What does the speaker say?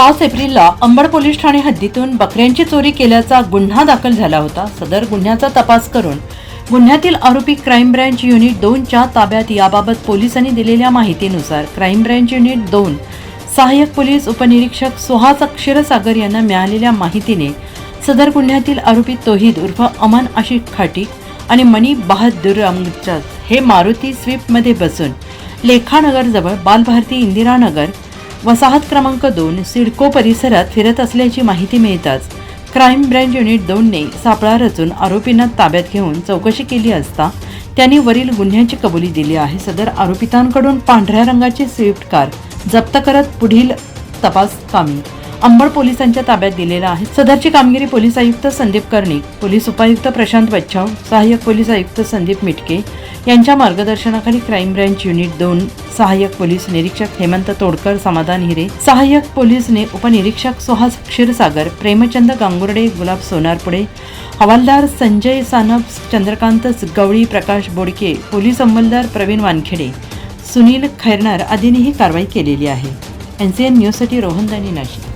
पाच एप्रिलला अंबड पोलीस ठाणे हद्दीतून बकऱ्यांची चोरी केल्याचा गुन्हा दाखल झाला होता. सदर गुन्ह्याचा तपास करून गुन्ह्यातील आरोपी क्राईम ब्रँच युनिट दोनच्या ताब्यात याबाबत पोलिसांनी दिलेल्या माहितीनुसार क्राईम ब्रँच युनिट दोन सहाय्यक पोलीस उपनिरीक्षक सुहास क्षीरसागर यांना मिळालेल्या माहितीने सदर गुन्ह्यातील आरोपी तोहिद उर्फ अमन आशिक खाटी आणि मनी बहादूर हे मारुती स्विफ्टमध्ये बसून लेखानगरजवळ बालभारती इंदिरानगर वसाहत क्रमांक दोन सिडको परिसरात फिरत असल्याची माहिती मिळताच क्राईम ब्रँच युनिट दोनने सापळा रचून आरोपींना ताब्यात घेऊन चौकशी केली असता त्यांनी वरील गुन्ह्याची कबुली दिली आहे. सदर आरोपितांकडून पांढऱ्या रंगाची स्विफ्ट कार जप्त करत पुढील तपास कामी. अंबड पोलिसांच्या ताब्यात दिलेला आहे. सदरची कामगिरी पोलीस आयुक्त संदीप कर्णिक पोलीस उपायुक्त प्रशांत बच्छाव सहाय्यक पोलीस आयुक्त संदीप मिटके यांच्या मार्गदर्शनाखाली क्राईम ब्रँच युनिट दोन सहाय्यक पोलीस निरीक्षक हेमंत तोडकर समाधान हिरे सहाय्यक पोलीसने उपनिरीक्षक सुहास क्षीरसागर प्रेमचंद गांगुर्डे गुलाब सोनारपुडे हवालदार संजय सानप चंद्रकांत गवळी प्रकाश बोडके पोलीस अंमलदार प्रवीण वानखेडे सुनील खैरनार आदींनी ही कारवाई केलेली आहे. एन सी एन न्यूजसाठी रोहनदानी नाशिक.